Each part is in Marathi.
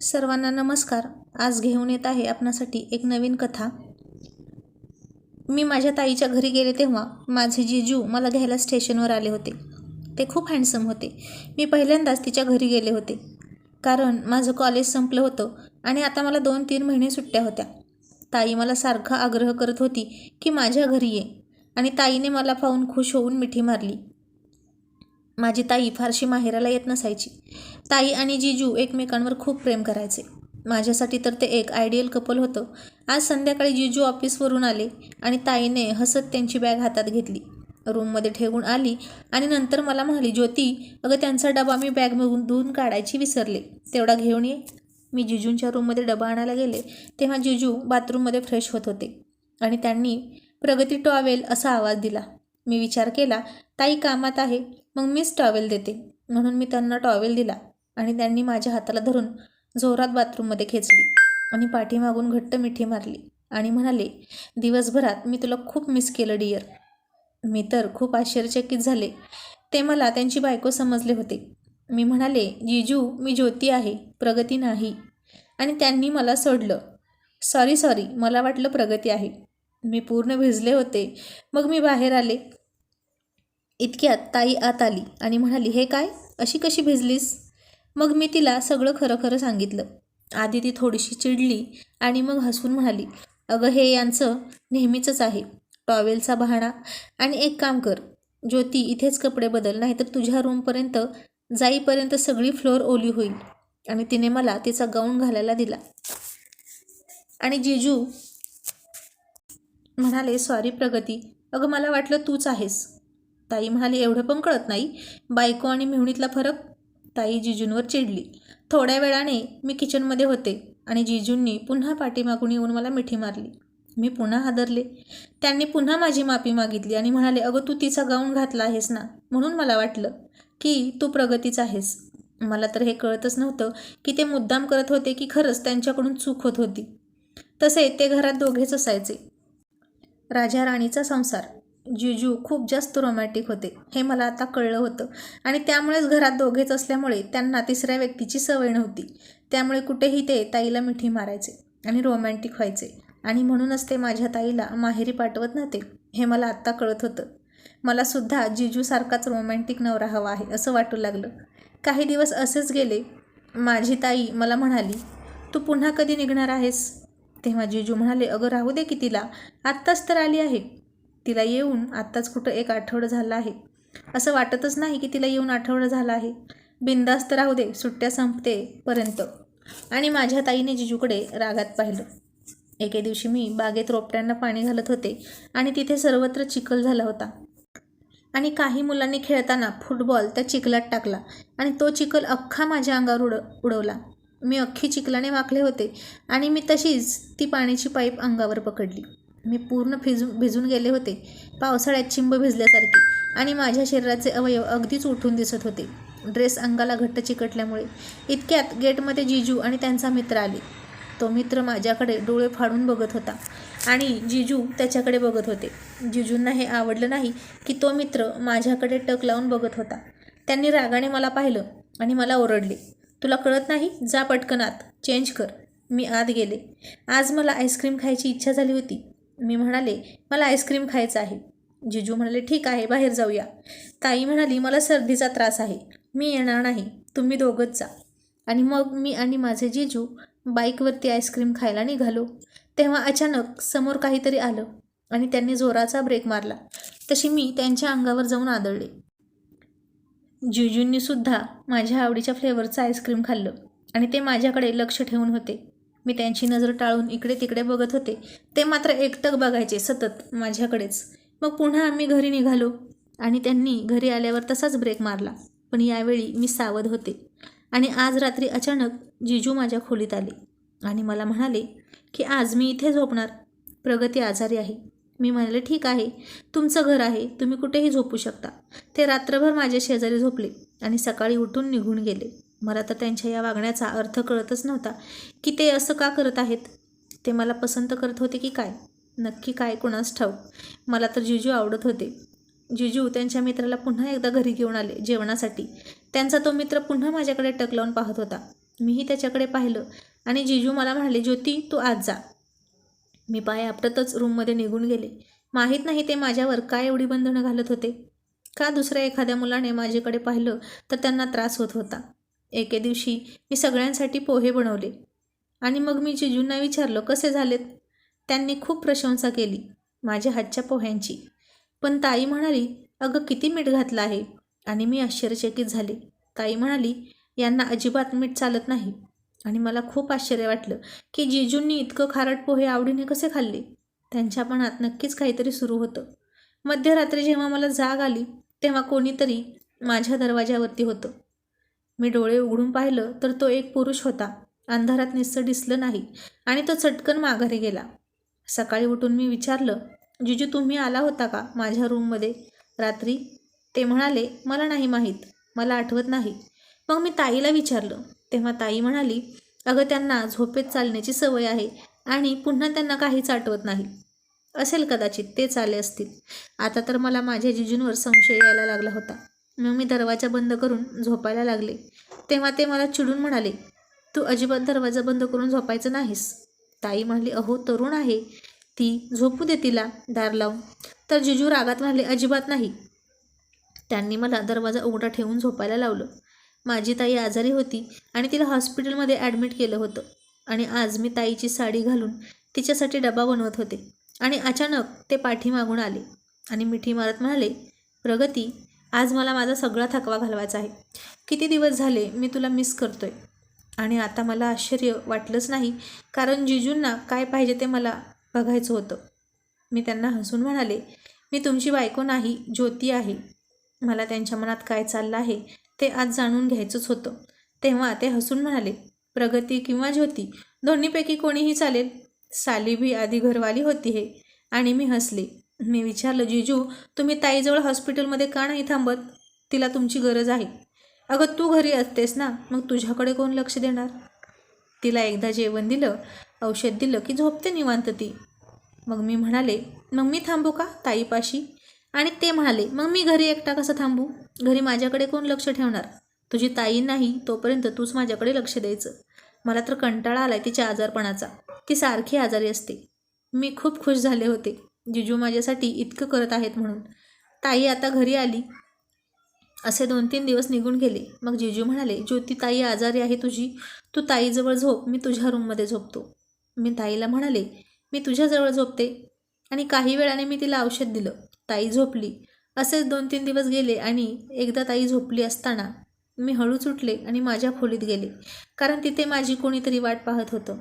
सर्वांना नमस्कार. आज घेऊन येत आहे आपणासाठी एक नवीन कथा. मी माझ्या ताईच्या घरी गेले तेव्हा माझे जीजू मला घ्यायला स्टेशनवर आले होते. ते खूप हँडसम होते. मी पहिल्यांदाच तिच्या घरी गेले होते. कारण माझं कॉलेज संपलं होतं आणि आता मला दोन तीन महिने सुट्ट्या होत्या. ताई मला सारखा आग्रह करत होती की माझ्या घरी ये. आणि ताईने मला पाहून खुश होऊन मिठी मारली. माझी ताई फारशी माहेराला येत नसायची. ताई आणि जिजू एकमेकांवर खूप प्रेम करायचे. माझ्यासाठी तर ते एक आयडियल कपल होतं. आज संध्याकाळी जिजू ऑफिसवरून आले आणि ताईने हसत त्यांची बॅग हातात घेतली. रूममध्ये ठेवून आली आणि नंतर मला म्हणाली ज्योती अगं त्यांचा डबा मी बॅगमधून धुवून काढायची विसरले. तेवढा घेऊन ये. मी जिजूंच्या रूममध्ये डबा आणायला गेले तेव्हा जिजू बाथरूममध्ये फ्रेश होत होते आणि त्यांनी प्रगती टॉवेल असा आवाज दिला. मी विचार केला ताई कामात आहे मग मीच टॉवेल देते. म्हणून मी त्यांना टॉवेल दिला आणि त्यांनी माझ्या हाताला धरून जोरात बाथरूममध्ये खेचली आणि पाठीमागून घट्ट मिठी मारली आणि म्हणाले दिवसभरात मी तुला खूप मिस केलं डिअर मी तर खूप आश्चर्यचकित झाले. ते मला त्यांची बायको समजले होते. मी म्हणाले जिजू मी ज्योती आहे प्रगती नाही. आणि त्यांनी मला सोडलं. सॉरी सॉरी मला वाटलं प्रगती आहे. मी पूर्ण भिजले होते. मग मी बाहेर आले. इतक्यात ताई आत आली आणि म्हणाली हे काय? अशी कशी भिजलीस? मग मी तिला सगळं खरं खरं सांगितलं. आधी ती थोडीशी चिडली आणि मग हसून म्हणाली अगं हे यांचं नेहमीचंच आहे. टॉवेलचा बहाणा. आणि एक काम कर ज्योती इथेच कपडे बदल नाहीतर तुझ्या रूमपर्यंत जाईपर्यंत सगळी फ्लोअर ओली होईल. आणि तिने मला तिचा गाऊन घालायला दिला. आणि जिजू म्हणाले सॉरी प्रगती. अगं मला वाटलं तूच आहेस. ताई म्हणाली एवढं पण कळत नाही. बायको आणि मेहुणीतला फरक. ताई जिजूंवर चिडली. थोड्या वेळाने मी किचनमध्ये होते आणि जिजूंनी पुन्हा पाठीमागून येऊन मला मिठी मारली. मी पुन्हा हादरले. त्यांनी पुन्हा माझी माफी मागितली आणि म्हणाले अगं तू तिचा गाऊन घातला आहेस ना? म्हणून मला वाटलं की तू प्रगतीच आहेस. मला तर हे कळतच नव्हतं की ते मुद्दाम करत होते की खरंच त्यांच्याकडून चूक होत होती. तसे ते घरात दोघेच असायचे. राजा राणीचा संसार. जिजू खूप जास्त रोमॅटिक होते हे मला आता कळलं होतं. आणि त्यामुळेच घरात दोघेच असल्यामुळे त्यांना तिसऱ्या व्यक्तीची सवय नव्हती. त्यामुळे कुठेही ते ताईला मिठी मारायचे आणि रोमॅन्टिक व्हायचे. आणि म्हणूनच ते माझ्या ताईला माहेरी पाठवत नव्हते हे मला आत्ता कळत होतं. मला सुद्धा जिजूसारखाच रोमॅन्टिक नवरा हवा आहे असं वाटू लागलं. काही दिवस असेच गेले. माझी ताई मला म्हणाली तू पुन्हा कधी निघणार आहेस? तेव्हा जिजू म्हणाले अगं राहू दे की तिला आत्ताच तर आली आहे. तिला येऊन आत्ताच कुठं एक आठवडं झालं आहे. असं वाटतच नाही की तिला येऊन आठवडं झालं आहे. बिंदास्त राहू दे सुट्ट्या संपतेपर्यंत. आणि माझ्या ताईने जिजूकडे रागात पाहिलं. एके दिवशी मी बागेत रोपट्यांना पाणी घालत होते आणि तिथे सर्वत्र चिखल झाला होता. आणि काही मुलांनी खेळताना फुटबॉल त्या चिखलात टाकला आणि तो चिखल अख्खा माझ्या अंगावर उड उडवला. मी अख्खी चिखलाने वाकले होते आणि मी तशीच ती पाण्याची पाईप अंगावर पकडली. मी पूर्ण भिजून भिजून गेले होते. पावसाळ्यात चिंब भिजल्यासारखी आणि माझ्या शरीराचे अवयव अगदीच उठून दिसत होते. ड्रेस अंगाला घट्ट चिकटल्यामुळे इतक्यात गेटमध्ये जिजू आणि त्यांचा मित्र आले. तो मित्र माझ्याकडे डोळे फाडून बघत होता आणि जिजू त्याच्याकडे बघत होते. जिजूंना हे आवडलं नाही की तो मित्र माझ्याकडे टक लावून बघत होता. त्यांनी रागाने मला पाहिलं आणि मला ओरडले. तुला कळत नाही? जा पटकन आत. चेंज कर. मी आत गेले. आज मला आईस्क्रीम खायची इच्छा झाली होती. मी म्हणाले मला आईस्क्रीम खायचं आहे. जिजू म्हणाले ठीक आहे बाहेर जाऊया. ताई म्हणाली मला सर्दीचा त्रास आहे. मी येणार नाही. तुम्ही दोघंच जा. आणि मग मी आणि माझे जिजू बाईकवरती आईस्क्रीम खायला निघालो. तेव्हा अचानक समोर काहीतरी आलं आणि त्यांनी जोराचा ब्रेक मारला. तशी मी त्यांच्या अंगावर जाऊन आदळले. जिजूंनीसुद्धा माझ्या आवडीच्या फ्लेवरचं आईस्क्रीम खाल्लं आणि ते माझ्याकडे लक्ष ठेवून होते. मी त्यांची नजर टाळून इकडे तिकडे बघत होते. ते मात्र एकटक बघायचे सतत माझ्याकडेच. मग पुन्हा आम्ही घरी निघालो आणि त्यांनी घरी आल्यावर तसाच ब्रेक मारला. पण यावेळी मी सावध होते आणि आज रात्री अचानक जिजू माझ्या खोलीत आले आणि मला म्हणाले की आज मी इथे झोपणार. प्रगती आजारी आहे. मी म्हणाले ठीक आहे. तुमचं घर आहे. तुम्ही कुठेही झोपू शकता. ते रात्रभर माझ्या शेजारी झोपले आणि सकाळी उठून निघून गेले. मला तर त्यांच्या या वागण्याचा अर्थ कळतच नव्हता. की ते असं का करत आहेत? ते मला पसंत करत होते की काय? नक्की काय कुणास ठाऊक? मला तर जिजू आवडत होते. जिजू त्यांच्या मित्राला पुन्हा एकदा घरी घेऊन आले जेवणासाठी. त्यांचा तो मित्र पुन्हा माझ्याकडे टक लावून पाहत होता. मीही त्याच्याकडे पाहिलं आणि जिजू मला म्हणाले ज्योती तू आज जा. मी पाय आपटतच रूममध्ये निघून गेले. माहीत नाही ते माझ्यावर काय एवढी बंधनं घालत होते. का दुसऱ्या एखाद्या मुलाने माझ्याकडे पाहिलं तर त्यांना त्रास होत होता. एके दिवशी मी सगळ्यांसाठी पोहे बनवले. आणि मग मी जिजूंना विचारलं कसे झालेत? त्यांनी खूप प्रशंसा केली माझ्या हातच्या पोह्यांची. पण ताई म्हणाली अगं किती मीठ घातलं आहे. आणि मी आश्चर्यचकित झाले. ताई म्हणाली यांना अजिबात मीठ चालत नाही. आणि मला खूप आश्चर्य वाटलं की जिजूंनी इतकं खारट पोहे आवडीने कसे खाल्ले. त्यांच्या मनात नक्कीच काहीतरी सुरू होतं. मध्यरात्री जेव्हा मला जाग आली तेव्हा कोणीतरी माझ्या दरवाज्यावरती होतं. मी डोळे उघडून पाहिलं तर तो एक पुरुष होता. अंधारात निस्स दिसलं नाही आणि तो चटकन माघारी गेला. सकाळी उठून मी विचारलं जिजू तुम्ही आला होता का माझ्या रूममध्ये? रात्री ते म्हणाले मला नाही माहीत मला आठवत नाही. मग मी ताईला विचारलं. तेव्हा ताई म्हणाली अगं त्यांना झोपेत चालण्याची सवय आहे आणि पुन्हा त्यांना काहीच आठवत नाही. असेल कदाचित तेच आले असतील. आता तर मला माझ्या जिजूंवर संशय यायला लागला होता. मग मी दरवाजा बंद करून झोपायला लागले. तेव्हा ते मला चिडून म्हणाले तू अजिबात दरवाजा बंद करून झोपायचं नाहीस. ताई म्हणाली अहो तरुण आहे. ती झोपू दे तिला दार लावून. तर जिजू रागात म्हणाले अजिबात नाही. त्यांनी मला दरवाजा उघडा ठेवून झोपायला लावलं. माझी ताई आजारी होती आणि तिला हॉस्पिटलमध्ये ॲडमिट केलं होतं. आणि आज मी ताईची साडी घालून तिच्यासाठी डबा बनवत होते. आणि अचानक ते पाठीमागून आले आणि मिठी मारत म्हणाले प्रगती आज मला माझा सगळा थकवा घालवायचा आहे. किती दिवस झाले मी तुला मिस करतोय? आणि आता मला आश्चर्य वाटलंच नाही कारण जिजूंना काय पाहिजे ते मला बघायचं होतं. मी त्यांना हसून म्हणाले मी तुमची बायको नाही ज्योती आहे. मला त्यांच्या मनात काय चाललं आहे ते आज जाणून घ्यायचंच होतं. तेव्हा ते हसून म्हणाले प्रगती किंवा ज्योती दोन्हीपैकी कोणीही चालेल. साली आधी घरवाली होती हे. आणि मी हसले. मी विचारलं जिजू तुम्ही ताईजवळ हॉस्पिटलमध्ये का नाही थांबत? तिला तुमची गरज आहे. अगं तू घरी असतेस ना मग तुझ्याकडे कोण लक्ष देणार? तिला एकदा जेवण दिलं औषध दिलं की झोपते निवांत ती. मग मी म्हणाले मग मी थांबू का ताईपाशी? आणि ते म्हणाले मग मी घरी एकटा कसं थांबू? घरी माझ्याकडे कोण लक्ष ठेवणार? तुझी ताई नाही तोपर्यंत तूच माझ्याकडे लक्ष द्यायचं. मला तर कंटाळा आलाय तिच्या आजारपणाचा. ती सारखी आजारी असते. मी खूप खुश झाले होते. जिजू माझ्यासाठी इतकं करत आहेत म्हणून. ताई आता घरी आली. असे दोन तीन दिवस निघून गेले. मग जिजू म्हणाले ज्योती ताई आजारी आहे तुझी. तू ताईजवळ झोप. मी तुझ्या रूममध्ये झोपतो. मी ताईला म्हणाले मी तुझ्याजवळ झोपते. आणि काही वेळाने मी तिला औषध दिलं. ताई झोपली. असेच दोन तीन दिवस गेले आणि एकदा ताई झोपली असताना मी हळूच उठले आणि माझ्या खोलीत गेले. कारण तिथे माझी कोणीतरी वाट पाहत होतं.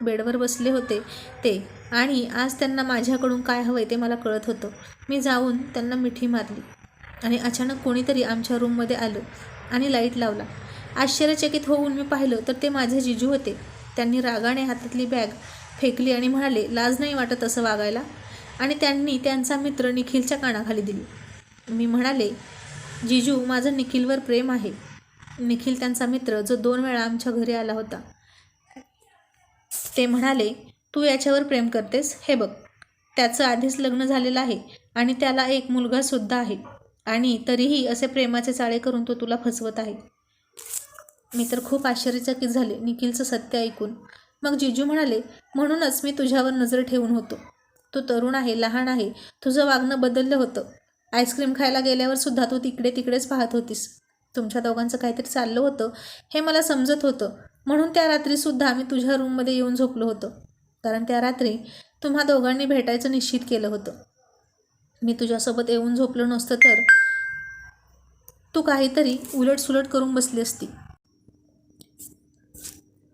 बेडवर बसले होते ते. आणि आज त्यांना माझ्याकडून काय हवं आहे ते मला कळत होतं. मी जाऊन त्यांना मिठी मारली. आणि अचानक कोणीतरी आमच्या रूममध्ये आलं आणि लाइट लावला. आश्चर्यचकित होऊन मी पाहिलं तर ते माझे जिजू होते. त्यांनी रागाने हातातली बॅग फेकली आणि म्हणाले लाज नाही वाटत असं वागायला. आणि त्यांनी त्यांचा मित्र निखिलच्या कानाखाली दिली. मी म्हणाले जिजू माझं निखिलवर प्रेम आहे. निखिल त्यांचा मित्र जो दोन वेळा आमच्या घरी आला होता. ते म्हणाले तू याच्यावर प्रेम करतेस? हे बघ त्याचं आधीच लग्न झालेलं आहे आणि त्याला एक मुलगासुद्धा आहे आणि तरीही असे प्रेमाचे चाळे करून तो तुला फसवत आहे. मी तर खूप आश्चर्यचकित झाले निखिलचं सत्य ऐकून. मग जिजू म्हणाले म्हणूनच मी तुझ्यावर नजर ठेवून होतो. तू तरुण आहे लहान आहे तुझं वागणं बदललं होतं. आईस्क्रीम खायला गेल्यावर सुद्धा तू तिकडे तिकडेच पाहत होतीस. तुमच्या दोघांचं काहीतरी चाललं होतं हे मला समजत होतं. म्हणून त्या रात्रीसुद्धा मी तुझ्या रूममध्ये येऊन झोपलो होतं. कारण त्या रात्री तुम्हा दोघांनी भेटायचं निश्चित केलं होतं. मी तुझ्यासोबत येऊन झोपलो नसतं तर तू काहीतरी उलटसुलट करून बसली असती.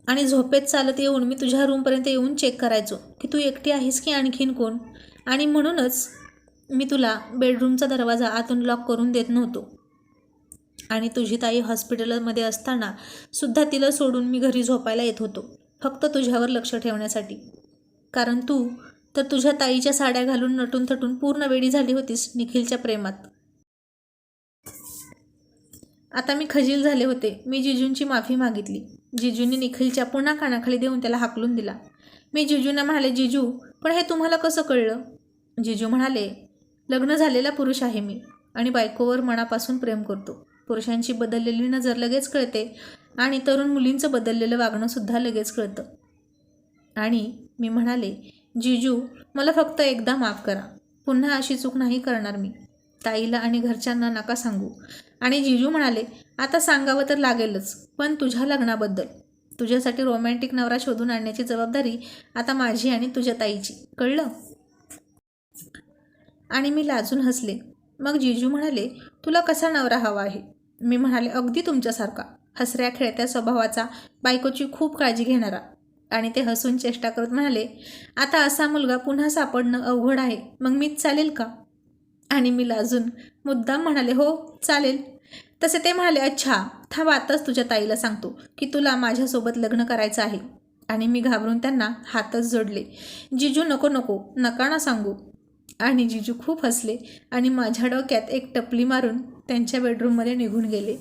आणि झोपेत चालत येऊन मी तुझ्या रूमपर्यंत येऊन चेक करायचो की तू एकटी आहेस की आणखीन कोण? आणि म्हणूनच मी तुला बेडरूमचा दरवाजा आतून लॉक करून देत नव्हतो. आणि तुझी ताई हॉस्पिटलमध्ये असताना सुद्धा तिला सोडून मी घरी झोपायला येत होतो फक्त तुझ्यावर लक्ष ठेवण्यासाठी. कारण तू तर तुझ्या ताईच्या साड्या घालून नटून थटून पूर्ण वेळी झाली होतीस निखिलच्या प्रेमात. आता मी खजील झाले होते. मी जिजूंची माफी मागितली. जिजूंनी निखिलच्या पुन्हा कानाखाली देऊन त्याला हाकलून दिला. मी जिजूंना म्हणाले जिजू पण हे तुम्हाला कसं कळलं? जिजू म्हणाले लग्न झालेला पुरुष आहे मी आणि बायकोवर मनापासून प्रेम करतो. पुरुषांची बदललेली नजर लगेच कळते आणि तरुण मुलींचं बदललेलं वागणंसुद्धा लगेच कळतं. आणि मी म्हणाले जिजू मला फक्त एकदा माफ करा. पुन्हा अशी चूक नाही करणार मी. ताईला आणि घरच्यांना नका सांगू. आणि जिजू म्हणाले आता सांगावं तर लागेलच पण तुझ्या लग्नाबद्दल. तुझ्यासाठी रोमॅन्टिक नवरा शोधून आणण्याची जबाबदारी आता माझी आणि तुझ्या ताईची. कळलं? आणि मी लाजून हसले. मग जिजू म्हणाले तुला कसा नवरा हवा आहे? मी म्हणाले अगदी तुमच्यासारखा. हसऱ्या खेळत्या स्वभावाचा बायकोची खूप काळजी घेणारा. आणि ते हसून चेष्टा करत म्हणाले आता असा मुलगा पुन्हा सापडणं अवघड आहे. मग मीच चालेल का? आणि मी लाजून मुद्दाम म्हणाले हो चालेल. तसे ते म्हणाले अच्छा थांब आताच तुझ्या ताईला सांगतो की तुला माझ्यासोबत लग्न करायचं आहे. आणि मी घाबरून त्यांना हातच जोडले. जिजू नको नको नका ना सांगू. आणि जिजू खूप हसले आणि माझ्या डोक्यात एक टपली मारून त्यांच्या बेडरूममध्ये निघून गेले.